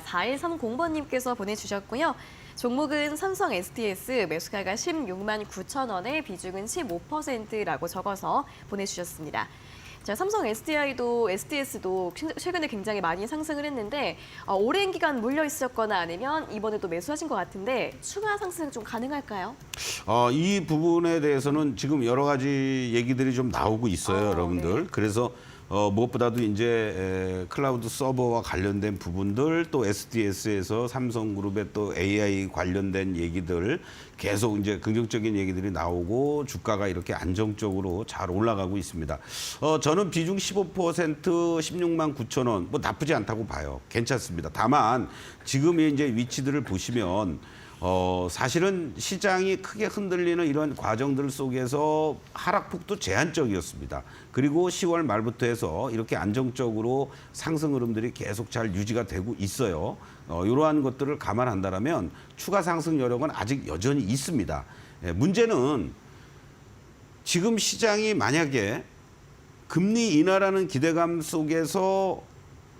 4130번님께서 보내주셨고요. 종목은 삼성 STS 매수가가 16만 9천 원에 비중은 15%라고 적어서 보내주셨습니다. 자, 삼성 SDI도 STS도 최근에 굉장히 많이 상승을 했는데 어, 오랜 기간 물려 있었거나 아니면 이번에도 매수하신 것 같은데 추가 상승 좀 가능할까요? 어, 이 부분에 대해서는 지금 여러 가지 얘기들이 좀 나오고 있어요, 어, 여러분들. 네. 그래서 어, 무엇보다도 이제 에, 클라우드 서버와 관련된 부분들 또 SDS에서 삼성그룹의 또 AI 관련된 얘기들 계속 이제 긍정적인 얘기들이 나오고 주가가 이렇게 안정적으로 잘 올라가고 있습니다. 어, 저는 비중 15% 16만 9천 원 뭐 나쁘지 않다고 봐요. 괜찮습니다. 다만 지금의 이제 위치들을 보시면 어, 사실은 시장이 크게 흔들리는 이런 과정들 속에서 하락폭도 제한적이었습니다. 그리고 10월 말부터 해서 이렇게 안정적으로 상승 흐름들이 계속 잘 유지가 되고 있어요. 어, 이러한 것들을 감안한다면 추가 상승 여력은 아직 여전히 있습니다. 예, 문제는 지금 시장이 만약에 금리 인하라는 기대감 속에서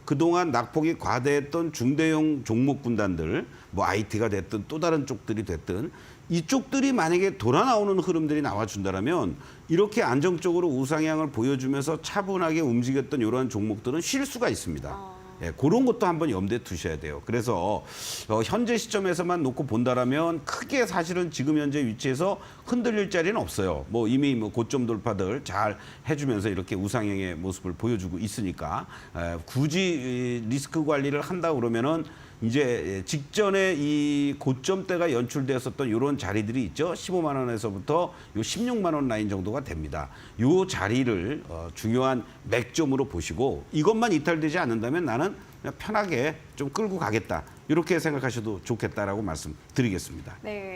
그동안 낙폭이 과대했던 중대형 종목 군단들, 뭐 IT가 됐든 또 다른 쪽들이 됐든 이쪽들이 만약에 돌아 나오는 흐름들이 나와준다면 이렇게 안정적으로 우상향을 보여주면서 차분하게 움직였던 이러한 종목들은 쉴 수가 있습니다. 예, 그런 것도 한번 염두에 두셔야 돼요. 그래서 어, 현재 시점에서만 놓고 본다라면 크게 사실은 지금 현재 위치에서 흔들릴 자리는 없어요. 뭐 이미 뭐 고점 돌파들 잘 해주면서 이렇게 우상향의 모습을 보여주고 있으니까 에, 굳이 이 리스크 관리를 한다 그러면은 이제 직전에 이 고점대가 연출되었었던 이런 자리들이 있죠. 15만 원에서부터 요 16만 원 라인 정도가 됩니다. 요 자리를 어, 중요한 맥점으로 보시고 이것만 이탈되지 않는다면 나는 그냥 편하게 좀 끌고 가겠다. 이렇게 생각하셔도 좋겠다라고 말씀드리겠습니다. 네.